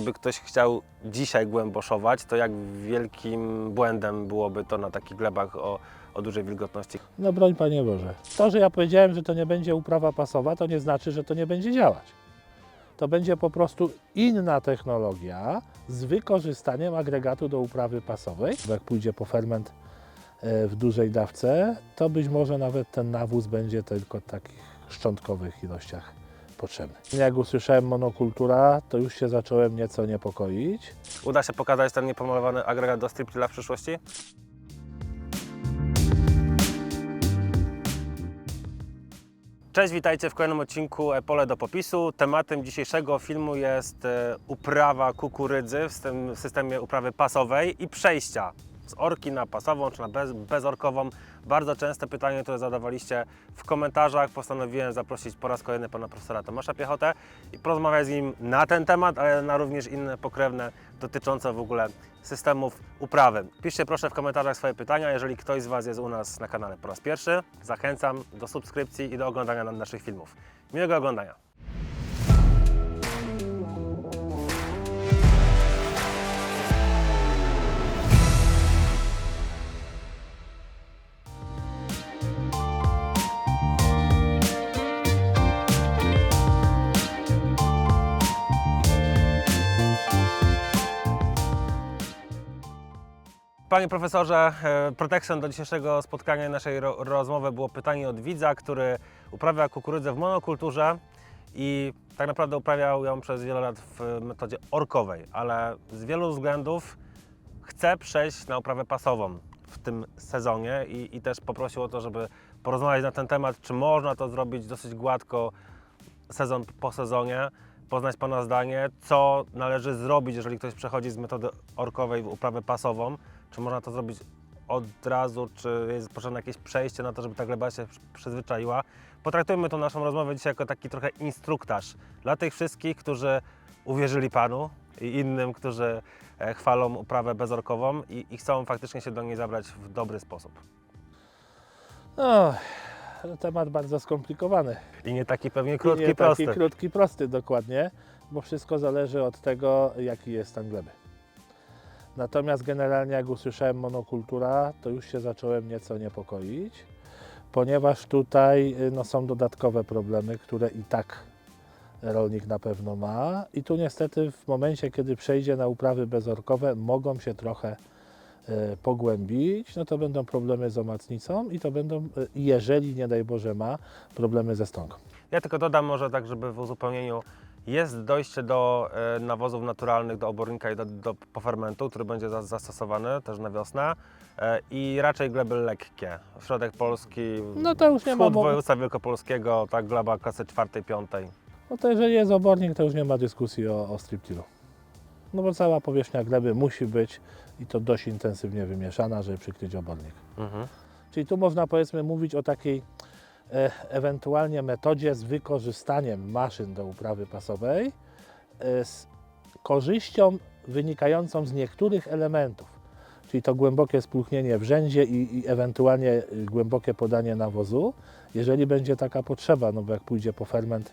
gdyby ktoś chciał dzisiaj głęboszować, to jak wielkim błędem byłoby to na takich glebach o, o dużej wilgotności. No broń Panie Boże. To, że ja powiedziałem, że to nie będzie uprawa pasowa, to nie znaczy, że to nie będzie działać. To będzie po prostu inna technologia z wykorzystaniem agregatu do uprawy pasowej. Jak pójdzie po ferment e, w dużej dawce, to być może nawet ten nawóz będzie tylko w takich szczątkowych ilościach potrzebny. Jak usłyszałem monokultura, to już się zacząłem nieco niepokoić. Uda się pokazać ten niepomalowany agregat do striptila w przyszłości? Cześć, witajcie w kolejnym odcinku Pole do popisu. Tematem dzisiejszego filmu jest e, uprawa kukurydzy w systemie uprawy pasowej i przejścia z orki na pasową czy na bez, bezorkową. Bardzo częste pytanie, które zadawaliście w komentarzach. Postanowiłem zaprosić po raz kolejny pana profesora Tomasza Piechotę i porozmawiać z nim na ten temat, ale na również inne pokrewne dotyczące w ogóle systemów uprawy. Piszcie proszę w komentarzach swoje pytania. Jeżeli ktoś z Was jest u nas na kanale po raz pierwszy, zachęcam do subskrypcji i do oglądania naszych filmów. Miłego oglądania. Panie profesorze, e, pretekstem do dzisiejszego spotkania i naszej ro rozmowy było pytanie od widza, który uprawia kukurydzę w monokulturze i tak naprawdę uprawiał ją przez wiele lat w metodzie orkowej, ale z wielu względów chce przejść na uprawę pasową w tym sezonie i, i też poprosił o to, żeby porozmawiać na ten temat, czy można to zrobić dosyć gładko sezon po sezonie, poznać Pana zdanie, co należy zrobić, jeżeli ktoś przechodzi z metody orkowej w uprawę pasową, czy można to zrobić od razu, czy jest potrzebne jakieś przejście na to, żeby ta gleba się przyzwyczaiła. Potraktujmy tą naszą rozmowę dzisiaj jako taki trochę instruktaż dla tych wszystkich, którzy uwierzyli Panu i innym, którzy e, chwalą uprawę bezorkową i, i chcą faktycznie się do niej zabrać w dobry sposób. No, temat bardzo skomplikowany. I nie taki pewnie I krótki, nie prosty. Taki krótki, prosty, dokładnie, bo wszystko zależy od tego, jaki jest stan gleby. Natomiast generalnie jak usłyszałem monokultura, to już się zacząłem nieco niepokoić, ponieważ tutaj y, no, są dodatkowe problemy, które i tak rolnik na pewno ma. I tu niestety w momencie, kiedy przejdzie na uprawy bezorkowe, mogą się trochę pogłębić, no to będą problemy z omacnicą i to będą, y, jeżeli nie daj Boże ma, problemy ze stągą. Ja tylko dodam może tak, żeby w uzupełnieniu jest dojście do e, nawozów naturalnych, do obornika i do, do pofermentu, który będzie za, zastosowany też na wiosnę e, i raczej gleby lekkie. Środek Polski, No to już nie ma wschód mowy. województwa wielkopolskiego, tak gleba klasy czwartej, piątej. No to jeżeli jest obornik, to już nie ma dyskusji o, o striptilu. No bo cała powierzchnia gleby musi być i to dość intensywnie wymieszana, żeby przykryć obornik. Mhm. Czyli tu można powiedzmy mówić o takiej e, ewentualnie metodzie z wykorzystaniem maszyn do uprawy pasowej e, z korzyścią wynikającą z niektórych elementów. Czyli to głębokie spłuchnienie w rzędzie i, i ewentualnie y, głębokie podanie nawozu, jeżeli będzie taka potrzeba, no bo jak pójdzie po ferment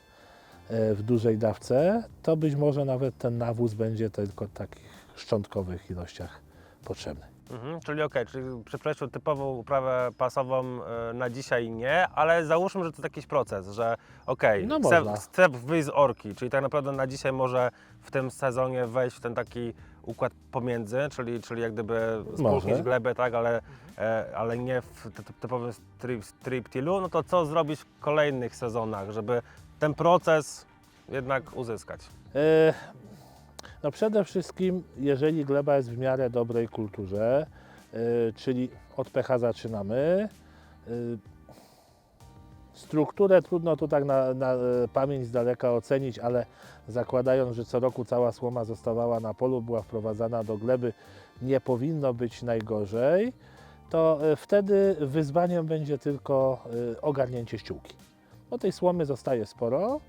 e, w dużej dawce, to być może nawet ten nawóz będzie tylko w takich szczątkowych ilościach potrzebny. Mhm. Czyli okej, czyli przy przejściu typową uprawę pasową e, na dzisiaj nie, ale załóżmy, że to jakiś proces, że okej, No chcę, można. chcę wyjść z orki, czyli tak naprawdę na dzisiaj może w tym sezonie wejść w ten taki układ pomiędzy, czyli, czyli jak gdyby spłuchnić Może. glebę, tak, ale, e, ale nie w ty- ty- typowym strip, striptilu, no to co zrobić w kolejnych sezonach, żeby ten proces jednak uzyskać? E, No przede wszystkim, jeżeli gleba jest w miarę dobrej kulturze, e, czyli od pH zaczynamy, e, strukturę trudno tu tak na, na e, pamięć z daleka ocenić, ale zakładając, że co roku cała słoma zostawała na polu, była wprowadzana do gleby, nie powinno być najgorzej, to wtedy wyzwaniem będzie tylko ogarnięcie ściółki. Bo tej słomy zostaje sporo,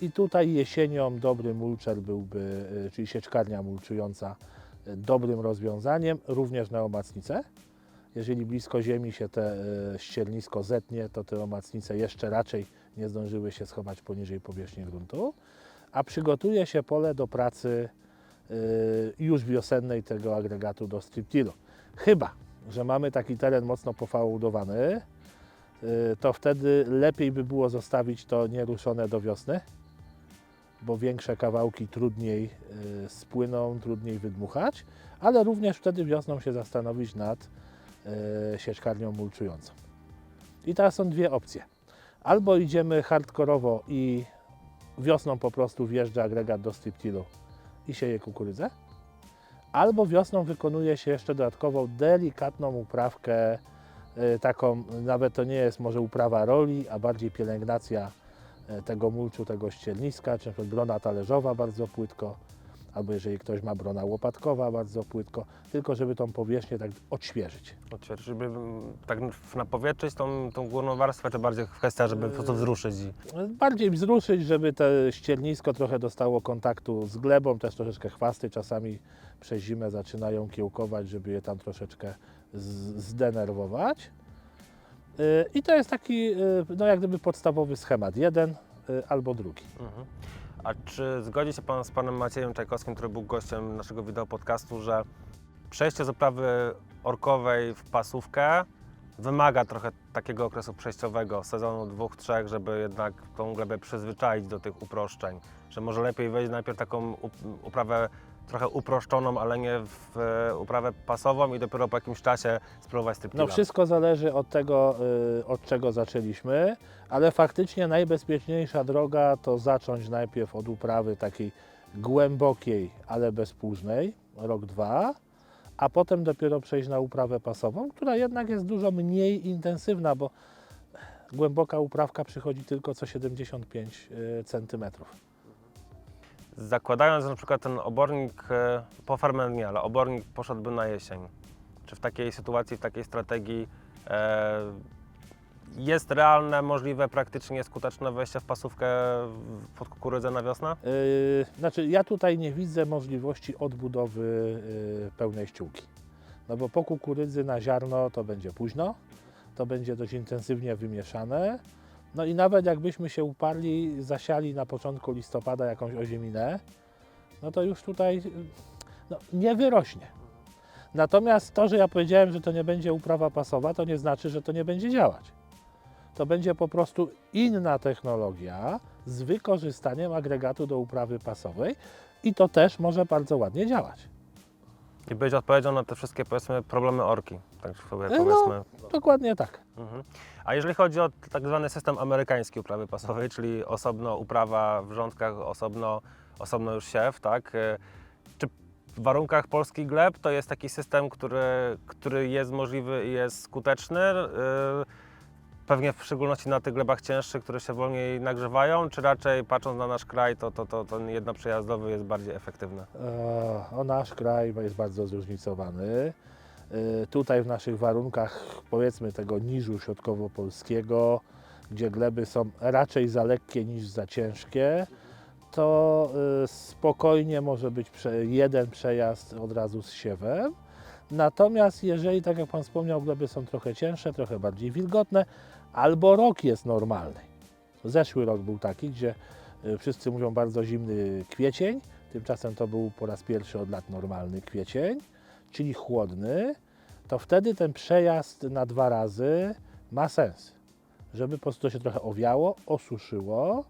i tutaj jesienią dobry mulczer byłby, y, czyli sieczkarnia mulczująca, y, dobrym rozwiązaniem, również na omacnicę. Jeżeli blisko ziemi się te y, ściernisko zetnie, to te omacnice jeszcze raczej nie zdążyły się schować poniżej powierzchni gruntu. A przygotuje się pole do pracy już wiosennej tego agregatu do striptilu. Chyba, że mamy taki teren mocno pofałudowany, y, to wtedy lepiej by było zostawić to nieruszone do wiosny, bo większe kawałki trudniej y, spłyną, trudniej wydmuchać, ale również wtedy wiosną się zastanowić nad y, sieczkarnią mulczującą. I teraz są dwie opcje. Albo idziemy hardkorowo i wiosną po prostu wjeżdża agregat do striptilu i sieje kukurydzę, albo wiosną wykonuje się jeszcze dodatkową delikatną uprawkę, y, taką, nawet to nie jest może uprawa roli, a bardziej pielęgnacja tego mulczu, tego ścielniska, czy na przykład brona talerzowa bardzo płytko, albo jeżeli ktoś ma brona łopatkowa bardzo płytko, tylko żeby tą powierzchnię tak odświeżyć. Odświeżyć, żeby mm, tak napowietrzyć tą, tą górną warstwę, czy bardziej kwestia, żeby po prostu wzruszyć i... bardziej wzruszyć, żeby to ściernisko trochę dostało kontaktu z glebą, też troszeczkę chwasty czasami przez zimę zaczynają kiełkować, żeby je tam troszeczkę zdenerwować. I to jest taki, yy, no jak gdyby podstawowy schemat, jeden yy, albo drugi. Mhm. A czy zgodzi się Pan z Panem Maciejem Czajkowskim, który był gościem naszego wideo podcastu, że przejście z uprawy orkowej w pasówkę wymaga trochę takiego okresu przejściowego, sezonu dwóch, trzech, żeby jednak tą glebę przyzwyczaić do tych uproszczeń? Że może lepiej wejść najpierw taką up- uprawę trochę uproszczoną, ale nie w e, uprawę pasową i dopiero po jakimś czasie spróbować striptila? No wszystko zależy od tego, yy, od czego zaczęliśmy, ale faktycznie najbezpieczniejsza droga to zacząć najpierw od uprawy takiej głębokiej, ale bezpóźnej, rok, dwa, a potem dopiero przejść na uprawę pasową, która jednak jest dużo mniej intensywna, bo głęboka uprawka przychodzi tylko co 75 cm. Zakładając, że na przykład ten obornik e, po farmę nie, ale obornik poszedłby na jesień, czy w takiej sytuacji, w takiej strategii e, jest realne, możliwe, praktycznie skuteczne wejście w pasówkę pod kukurydzę na wiosnę? Yy, znaczy, ja tutaj nie widzę możliwości odbudowy yy, pełnej ściółki. No bo po kukurydzy na ziarno to będzie późno, to będzie dość intensywnie wymieszane. No i nawet jakbyśmy się uparli, zasiali na początku listopada jakąś ozieminę, no to już tutaj no, nie wyrośnie. Natomiast to, że ja powiedziałem, że to nie będzie uprawa pasowa, to nie znaczy, że to nie będzie działać. To będzie po prostu inna technologia z wykorzystaniem agregatu do uprawy pasowej i to też może bardzo ładnie działać. I być odpowiedzią na te wszystkie, powiedzmy, problemy orki, tak sobie No. powiedzmy. Dokładnie tak. Mhm. A jeżeli chodzi o tak zwany system amerykański uprawy pasowej, czyli osobno uprawa w rządkach, osobno, osobno już siew, tak? E, Czy w warunkach polskich gleb to jest taki system, który, który jest możliwy i jest skuteczny? E, Pewnie w szczególności na tych glebach cięższych, które się wolniej nagrzewają, czy raczej patrząc na nasz kraj, to, to, to jednoprzejazdowy jest bardziej efektywny? E, O nasz kraj jest bardzo zróżnicowany. E, Tutaj w naszych warunkach, powiedzmy tego niżu środkowo-polskiego, gdzie gleby są raczej za lekkie niż za ciężkie, to e, spokojnie może być jeden przejazd od razu z siewem. Natomiast jeżeli, tak jak Pan wspomniał, gleby są trochę cięższe, trochę bardziej wilgotne, albo rok jest normalny. Zeszły rok był taki, gdzie y, wszyscy mówią bardzo zimny kwiecień, tymczasem to był po raz pierwszy od lat normalny kwiecień, czyli chłodny, to wtedy ten przejazd na dwa razy ma sens, żeby po prostu to się trochę owiało, osuszyło,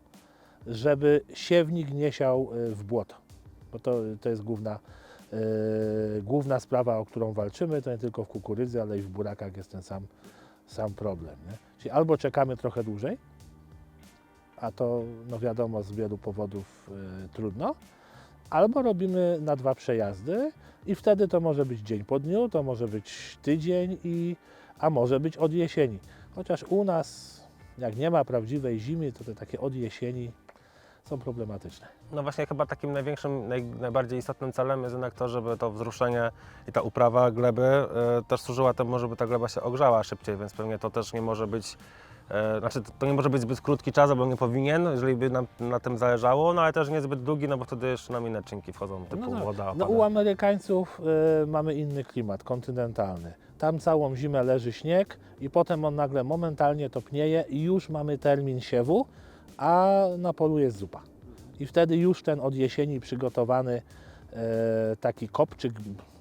żeby siewnik nie siał y, w błoto, bo to, to jest główna, y, główna sprawa, o którą walczymy, to nie tylko w kukurydzy, ale i w burakach jest ten sam, sam problem. Nie? Czyli albo czekamy trochę dłużej, a to no wiadomo z wielu powodów y, trudno, albo robimy na dwa przejazdy i wtedy to może być dzień po dniu, to może być tydzień, i, a może być od jesieni. Chociaż u nas, jak nie ma prawdziwej zimy, to te takie od jesieni są problematyczne. No właśnie chyba takim największym, naj, najbardziej istotnym celem jest jednak to, żeby to wzruszenie i ta uprawa gleby e, też służyła temu, żeby ta gleba się ogrzała szybciej, więc pewnie to też nie może być, e, znaczy to, nie może być zbyt krótki czas, albo nie powinien, jeżeli by nam na tym zależało, no ale też nie zbyt długi, no bo wtedy jeszcze nam inne czynki wchodzą, typu tak. woda, No opady. u Amerykańców y, mamy inny klimat, kontynentalny. Tam całą zimę leży śnieg i potem on nagle momentalnie topnieje i już mamy termin siewu, a na polu jest zupa. I wtedy już ten od jesieni przygotowany e, taki kopczyk,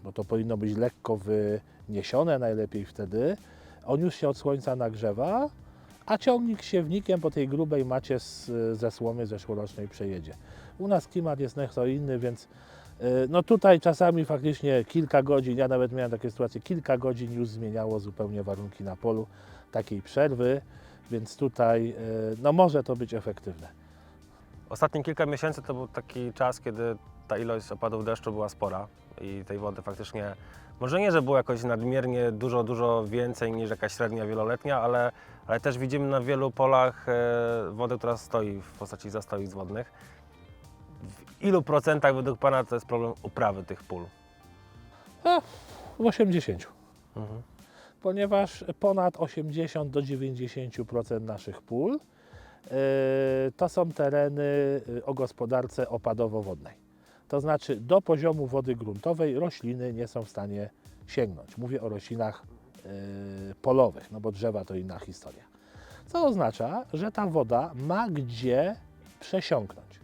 bo to powinno być lekko wyniesione najlepiej wtedy, on już się od słońca nagrzewa, a ciągnik siewnikiem po tej grubej macie z, ze słomy zeszłorocznej przejedzie. U nas klimat jest nieco inny, więc e, no tutaj czasami faktycznie kilka godzin, ja nawet miałem takie sytuacje, kilka godzin już zmieniało zupełnie warunki na polu takiej przerwy, więc tutaj e, no może to być efektywne. Ostatnie kilka miesięcy to był taki czas, kiedy ta ilość opadów deszczu była spora i tej wody faktycznie, może nie, że było jakoś nadmiernie dużo, dużo więcej niż jakaś średnia wieloletnia, ale, ale też widzimy na wielu polach e, wodę, która stoi w postaci zastoisk wodnych. W ilu procentach według Pana to jest problem uprawy tych pól? W 80. Mhm. Ponieważ ponad 80 do 90% naszych pól e, to są tereny e, o gospodarce opadowo-wodnej. To znaczy do poziomu wody gruntowej rośliny nie są w stanie sięgnąć. Mówię o roślinach e, polowych, no bo drzewa to inna historia. Co oznacza, że ta woda ma gdzie przesiąknąć.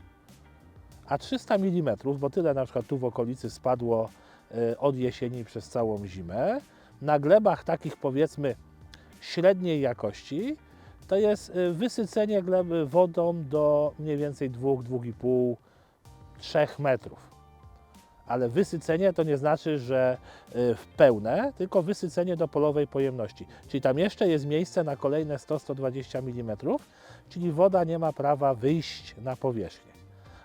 A 300 mm, bo tyle na przykład tu w okolicy spadło od jesieni przez całą zimę, na glebach takich powiedzmy średniej jakości, to jest y, wysycenie gleby wodą do mniej więcej 2-2,5 3 metrów. Ale wysycenie to nie znaczy, że y, w pełne, tylko wysycenie do polowej pojemności. Czyli tam jeszcze jest miejsce na kolejne 100-120 mm, czyli woda nie ma prawa wyjść na powierzchnię.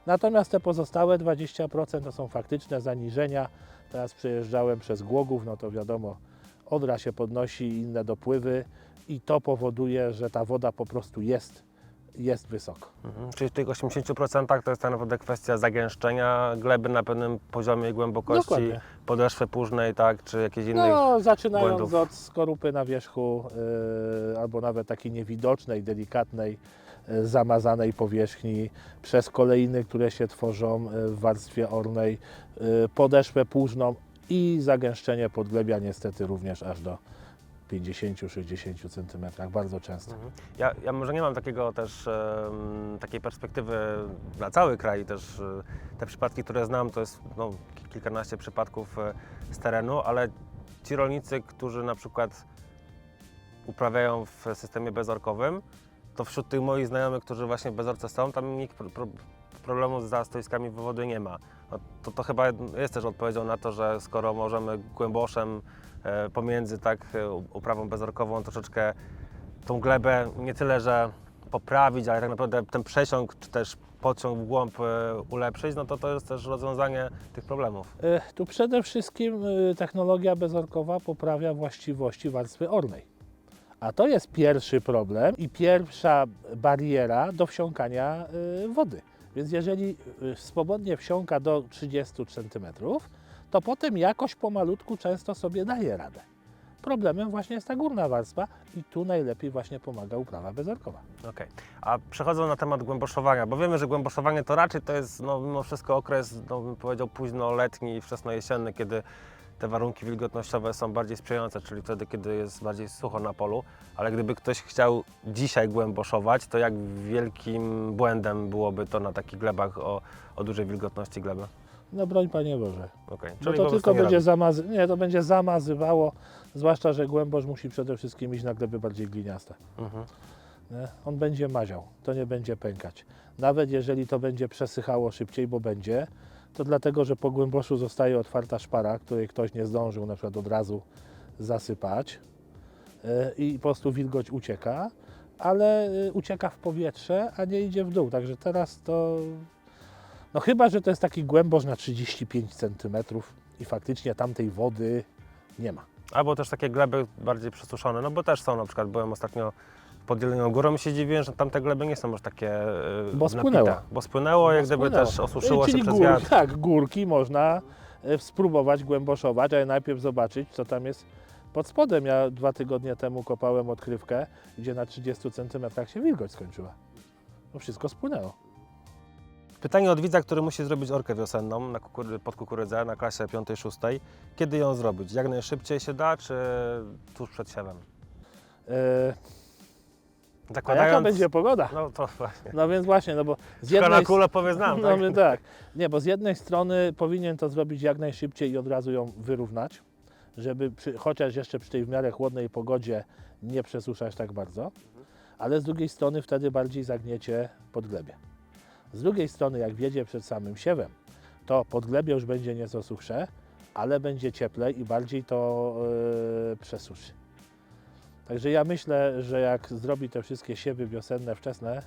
Natomiast te pozostałe 20% to są faktyczne zaniżenia. Teraz przejeżdżałem przez Głogów, no to wiadomo, Odra się podnosi, inne dopływy i to powoduje, że ta woda po prostu jest, jest wysoko. Mhm. Czyli w tych 80% to jest tak naprawdę kwestia zagęszczenia gleby na pewnym poziomie głębokości, Dokładnie. podeszwy późnej, tak, czy jakichś innych. No, zaczynając błędów. od skorupy na wierzchu yy, albo nawet takiej niewidocznej, delikatnej, yy, zamazanej powierzchni, przez kolejny, które się tworzą yy, w warstwie ornej, yy, podeszwę płużną i zagęszczenie podglebia niestety również aż do 50-60 cm, bardzo często. Mhm. Ja, ja może nie mam takiego też, takiej perspektywy na cały kraj, też e, te przypadki, które znam, to jest no, ki- kilkanaście przypadków e, z terenu, ale ci rolnicy, którzy na przykład uprawiają w systemie bezorkowym, to wśród tych moich znajomych, którzy właśnie bezorce są, tam nikt problemu z zastoiskami wody nie ma. No, to, to chyba jest też odpowiedzią na to, że skoro możemy głęboszem e, pomiędzy tak e, uprawą bezorkową troszeczkę tą glebę nie tyle, że poprawić, ale tak naprawdę ten przesiąk czy też podciąg w głąb e, ulepszyć, no to to jest też rozwiązanie tych problemów. E, Tu przede wszystkim technologia bezorkowa poprawia właściwości warstwy ornej. A to jest pierwszy problem i pierwsza bariera do wsiąkania wody. Więc jeżeli e, swobodnie wsiąka do 30 cm, to potem jakoś pomalutku często sobie daje radę. Problemem właśnie jest ta górna warstwa i tu najlepiej właśnie pomaga uprawa bezorkowa. Okej. A przechodząc na temat głęboszowania, bo wiemy, że głęboszowanie to raczej to jest no, mimo wszystko okres, no, bym powiedział, późno-letni i wczesno-jesienny, kiedy te warunki wilgotnościowe są bardziej sprzyjające, czyli wtedy, kiedy jest bardziej sucho na polu. Ale gdyby ktoś chciał dzisiaj głęboszować, to jak wielkim błędem byłoby to na takich glebach o, o dużej wilgotności gleby? No broń Panie Boże. Bo Czyli to tylko będzie, zamazy- nie, to będzie zamazywało, zwłaszcza, że głębosz musi przede wszystkim iść na gleby bardziej gliniaste. Mhm. On będzie maział, to nie będzie pękać. Nawet jeżeli to będzie przesychało szybciej, bo będzie, to dlatego, że po głęboszu zostaje otwarta szpara, której ktoś nie zdążył na przykład od razu zasypać yy, i po prostu wilgoć ucieka, ale yy, ucieka w powietrze, a nie idzie w dół. Także teraz to, no chyba, że to jest taki głębosz na 35 cm i faktycznie tamtej wody nie ma. Albo też takie gleby bardziej przesuszone, no bo też są na przykład, byłem ostatnio pod Jelenią Górą się dziwiłem, że tamte gleby nie są już takie e, Bo napite. spłynęło. Bo spłynęło, jak gdyby Spłynęło. też osuszyło Czyli się przez gór, wiatr. Tak, górki można e, spróbować głęboszować, ale najpierw zobaczyć, co tam jest pod spodem. Ja dwa tygodnie temu kopałem odkrywkę, gdzie na 30 cm się wilgoć skończyła. No wszystko spłynęło. Pytanie od widza, który musi zrobić orkę wiosenną na kukury, pod kukurydzę na klasie 5-6. Kiedy ją zrobić? Jak najszybciej się da, czy tuż przed siewem? E, A Zakładając... jaka będzie pogoda? No to właśnie. No więc właśnie, no bo z Tylko na jednej kulę powie znam, no, tak? tak. Nie, bo z jednej strony powinien to zrobić jak najszybciej i od razu ją wyrównać, żeby przy, chociaż jeszcze przy tej w miarę chłodnej pogodzie nie przesuszać tak bardzo, ale z drugiej strony wtedy bardziej zagniecie podglebie. Z drugiej strony, jak wiedzie przed samym siewem, to podglebie już będzie nieco suchsze, ale będzie cieplej i bardziej to yy, przesuszy. Także ja myślę, że jak zrobi te wszystkie siewy wiosenne, wczesne,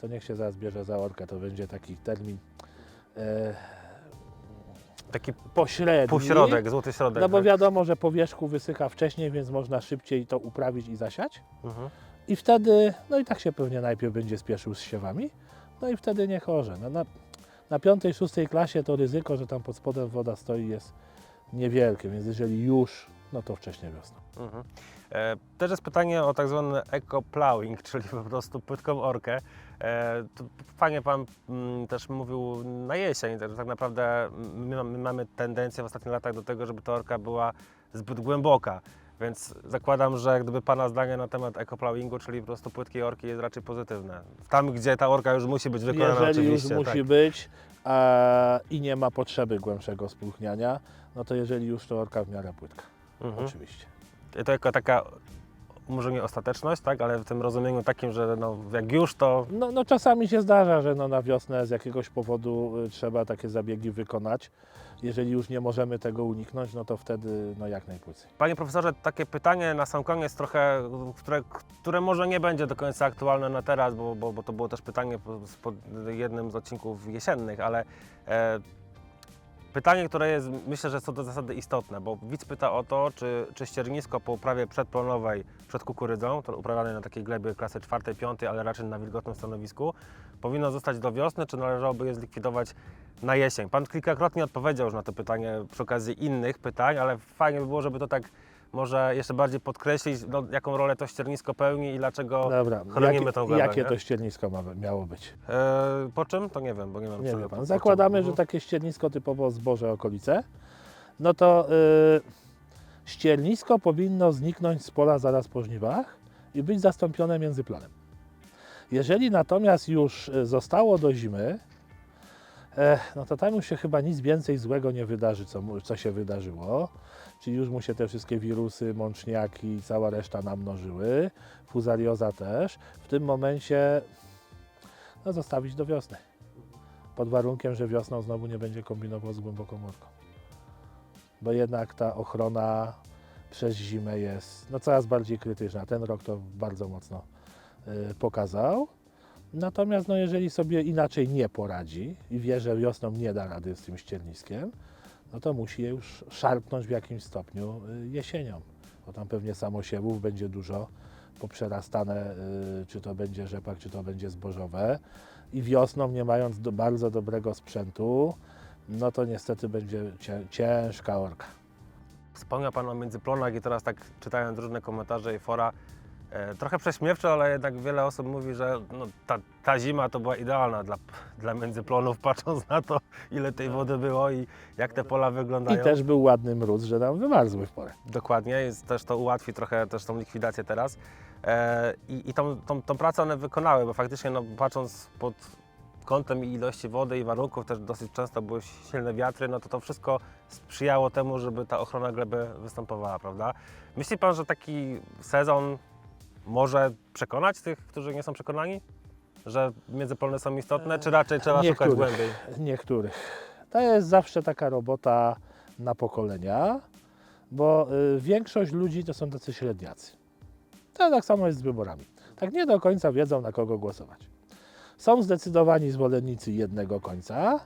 to niech się zaraz bierze za orkę. To będzie taki termin e, Taki pośredni. półśrodek, złoty środek. No bo tak? wiadomo, że powierzchu wysycha wcześniej, więc można szybciej to uprawić i zasiać. Mhm. I wtedy, no i tak się pewnie najpierw będzie spieszył z siewami, no i wtedy nie chorze. No na, na piątej, szóstej klasie to ryzyko, że tam pod spodem woda stoi jest niewielkie, więc jeżeli już, no to wcześniej wiosną. Mhm. E, Też jest pytanie o tak zwany eco-plowing, czyli po prostu płytką orkę. E, Fajnie Pan mm, też mówił na jesień, że tak naprawdę my, mamy- my mamy tendencję w ostatnich latach do tego, żeby ta orka była zbyt głęboka. Więc zakładam, że gdyby Pana zdanie na temat eco-plowingu, czyli po prostu płytkiej orki jest raczej pozytywne. Tam, gdzie ta orka już musi być wykonana Jeżeli już oczywiście. musi tak. być a, i nie ma potrzeby głębszego spróchniania, no to jeżeli już to orka w miarę płytka, Mhm. oczywiście. To jako taka, może nie ostateczność, tak, ale w tym rozumieniu takim, że no, jak już to No, no czasami się zdarza, że no na wiosnę z jakiegoś powodu y, trzeba takie zabiegi wykonać. Jeżeli już nie możemy tego uniknąć, no to wtedy no jak najkrócej. Panie profesorze, takie pytanie na sam koniec trochę, które, które może nie będzie do końca aktualne na teraz, bo, bo, bo to było też pytanie po- pod jednym z odcinków jesiennych, ale e, pytanie, które jest myślę, że co do zasady istotne, bo widz pyta o to, czy, czy ściernisko po uprawie przedplonowej przed kukurydzą, to uprawiane na takiej glebie klasy 4-5, ale raczej na wilgotnym stanowisku, powinno zostać do wiosny, czy należałoby je zlikwidować na jesień? Pan kilkakrotnie odpowiedział już na to pytanie przy okazji innych pytań, ale fajnie by było, żeby to tak może jeszcze bardziej podkreślić, no, jaką rolę to ściernisko pełni i dlaczego. Dobra, chronimy jakie, tą glebę, jakie nie? to ściernisko ma, miało być? E, po czym? To nie wiem, bo nie wiem. Nie wie pan. Zakładamy, czym. że takie ściernisko typowo zboże okolice, no to y, ściernisko powinno zniknąć z pola zaraz po żniwach i być zastąpione międzyplanem. Jeżeli natomiast już y, zostało do zimy, e, no to tam już się chyba nic więcej złego nie wydarzy, co, co się wydarzyło. Czyli już mu się te wszystkie wirusy, mączniaki i cała reszta namnożyły, fuzarioza też. W tym momencie no, zostawić do wiosny pod warunkiem, że wiosną znowu nie będzie kombinował z głęboką morką. Bo jednak ta ochrona przez zimę jest no, coraz bardziej krytyczna. Ten rok to bardzo mocno y, pokazał. Natomiast no, jeżeli sobie inaczej nie poradzi i wie, że wiosną nie da rady z tym ścierniskiem, no to musi je już szarpnąć w jakimś stopniu y, jesienią. Bo tam pewnie samosiewów będzie dużo poprzerastane, y, czy to będzie rzepak, czy to będzie zbożowe i wiosną, nie mając do, bardzo dobrego sprzętu, no to niestety będzie cię, ciężka orka. Wspomniał Pan o międzyplonach i teraz tak czytając różne komentarze i fora, trochę prześmiewczo, ale jednak wiele osób mówi, że no, ta, ta zima to była idealna dla, dla międzyplonów, patrząc na to, ile tej wody było i jak te pola I wyglądają. też był ładny mróz, że nam wymarzły w porę. Dokładnie, jest, też to ułatwi trochę też tą likwidację teraz. E, I i tą, tą, tą pracę one wykonały, bo faktycznie no, patrząc pod kątem i ilości wody i warunków, też dosyć często były silne wiatry, no to to wszystko sprzyjało temu, żeby ta ochrona gleby występowała, prawda? Myśli Pan, że taki sezon może przekonać tych, którzy nie są przekonani? Że międzypolne są istotne, czy raczej trzeba szukać Niektórych. głębiej? Niektórych. To jest zawsze taka robota na pokolenia, bo y, większość ludzi to są tacy średniacy. To tak samo jest z wyborami. Tak nie do końca wiedzą, na kogo głosować. Są zdecydowani zwolennicy jednego końca,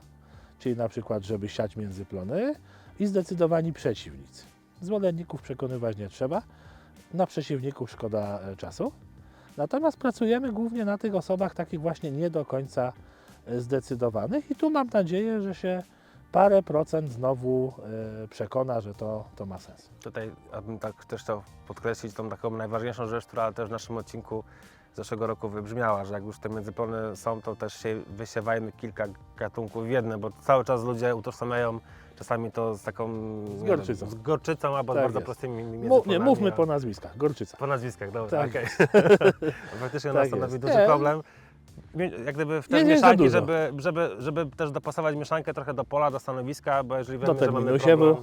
czyli na przykład, żeby siać międzyplony, i zdecydowani przeciwnicy. Zwolenników przekonywać nie trzeba, na przeciwników szkoda e, czasu. Natomiast pracujemy głównie na tych osobach takich właśnie nie do końca e, zdecydowanych i tu mam nadzieję, że się parę procent znowu e, przekona, że to, to ma sens. Tutaj ja bym tak też chciał podkreślić tą taką najważniejszą rzecz, która też w naszym odcinku zeszłego roku wybrzmiała, że jak już te międzyplony są, to też się wysiewajmy kilka gatunków w jedne, bo cały czas ludzie utożsamiają czasami to z taką... nie gorczycą. Wiem, z gorczycą albo z Tak bardzo jest. prostymi Mu, nie, międzyplonami, mówmy po nazwiskach. Gorczyca. po nazwiskach, dobra, Tak. okej. Faktycznie Tak nas stanowi jest. duży Nie. problem. Jak gdyby w te Nie, nie za mieszanki, dużo. żeby, żeby, żeby też dopasować mieszankę trochę do pola, do stanowiska, bo jeżeli wiemy, że mamy problem...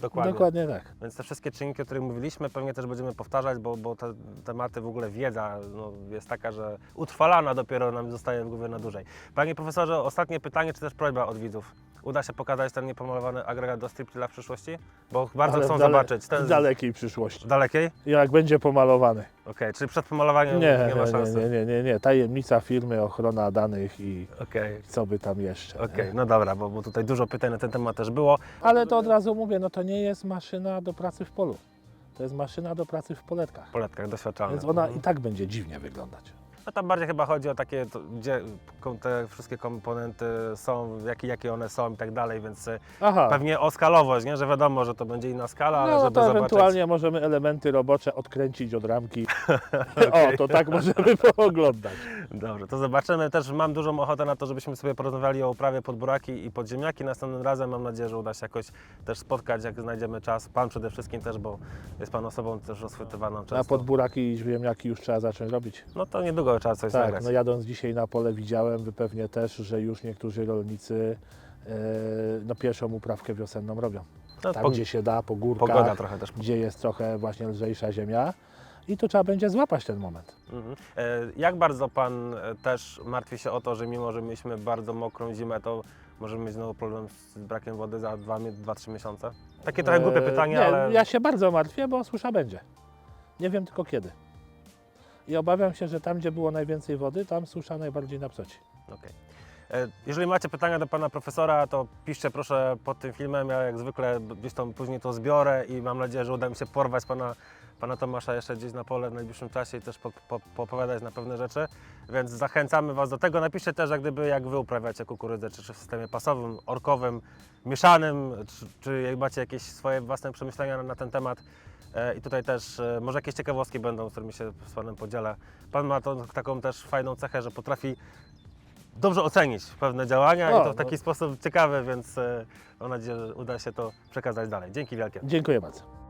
Dokładnie. Dokładnie tak. Więc te wszystkie czynniki, o których mówiliśmy, pewnie też będziemy powtarzać, bo, bo te tematy, w ogóle wiedza no, jest taka, że utrwalana dopiero nam zostaje w głowie na dłużej. Panie profesorze, ostatnie pytanie, czy też prośba od widzów. Uda się pokazać ten niepomalowany agregat do striptila w przyszłości? Bo bardzo Ale chcą dale- zobaczyć. Ten W z dalekiej przyszłości. dalekiej? Jak będzie pomalowany. Okej, czyli przed pomalowaniem Nie, nie, ma nie, szansy. nie, nie, nie, nie. Tajemnica firmy, ochrona danych i Okej, co by tam jeszcze. okej, nie? no dobra, bo, bo tutaj dużo pytań na ten temat też było. Ale to od razu mówię, no to nie jest maszyna do pracy w polu. To jest maszyna do pracy w poletkach. W poletkach doświadczalnych. Więc ona Mhm. i tak będzie dziwnie wyglądać. No tam bardziej chyba chodzi o takie, to, gdzie te wszystkie komponenty są, jakie, jakie one są i tak dalej, więc y, Aha. pewnie o skalowość, nie? że wiadomo, że to będzie inna skala, ale No żeby to zobaczyć. ewentualnie możemy elementy robocze odkręcić od ramki. O, to tak możemy pooglądać. Dobrze, to zobaczymy. Też mam dużą ochotę na to, żebyśmy sobie porozmawiali o uprawie podburaki i podziemniaki. Następnym razem mam nadzieję, że uda się jakoś też spotkać, jak znajdziemy czas. Pan przede wszystkim też, bo jest Pan osobą też rozchwytywaną często. Na podburaki i ziemniaki już trzeba zacząć robić. No to niedługo trzeba coś Tak, zagrać. no jadąc dzisiaj na pole widziałem, wy pewnie też, że już niektórzy rolnicy e, no pierwszą uprawkę wiosenną robią. No, Tam, pog- gdzie się da, po górkach, Pogoda trochę też. gdzie jest trochę właśnie lżejsza ziemia. I tu trzeba będzie złapać ten moment. Mhm. E, Jak bardzo Pan e, też martwi się o to, że mimo, że mieliśmy bardzo mokrą zimę, to możemy mieć znowu problem z brakiem wody za 2-3 miesiące? Takie trochę głupie pytanie, nie, ale... Ja się bardzo martwię, bo susza będzie. Nie wiem tylko kiedy. I obawiam się, że tam, gdzie było najwięcej wody, tam susza najbardziej napsoci. Okej. E, Jeżeli macie pytania do Pana Profesora, to piszcie proszę pod tym filmem. Ja jak zwykle gdzieś tam później to zbiorę i mam nadzieję, że uda mi się porwać Pana, pana Tomasza jeszcze gdzieś na pole w najbliższym czasie i też po, po, poopowiadać na pewne rzeczy. Więc zachęcamy Was do tego. Napiszcie też, jak gdyby, jak Wy uprawiacie kukurydzę, czy, czy w systemie pasowym, orkowym, mieszanym, czy, czy macie jakieś swoje własne przemyślenia na, na ten temat. E, I tutaj też e, może jakieś ciekawostki będą, z którymi się z Panem podzielę. Pan ma tą, taką też fajną cechę, że potrafi dobrze ocenić pewne działania O, i to w taki no. sposób ciekawy, więc e, mam nadzieję, że uda się to przekazać dalej. Dzięki wielkie. Dziękuję bardzo.